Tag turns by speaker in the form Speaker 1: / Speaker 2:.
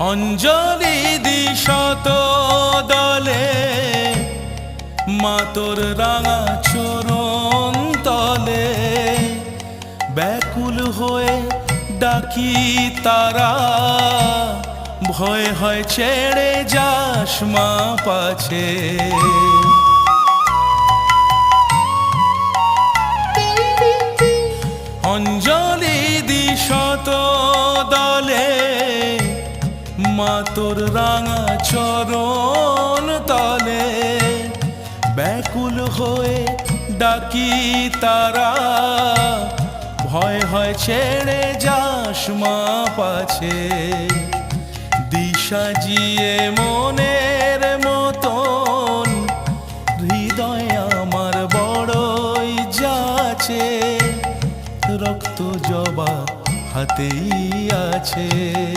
Speaker 1: অঞ্জলি দিশত দলে, মাতর রাঙা চরণ তলে। ব্যাকুল হয়ে ডাকি তারা, ভয় হয় ছেড়ে যাস মা পাছে। অঞ্জলি দিশত মাতর রাঙা চরণ তলে ব্যাকুল হয়ে ডাকি তারা। ভয় হয় ছেড়ে যাস মা পাছে। দিশা জিয়ে মনের মতন, হৃদয় আমার বড়ই যাচ্ছে। রক্ত জবা হাতেই আছে।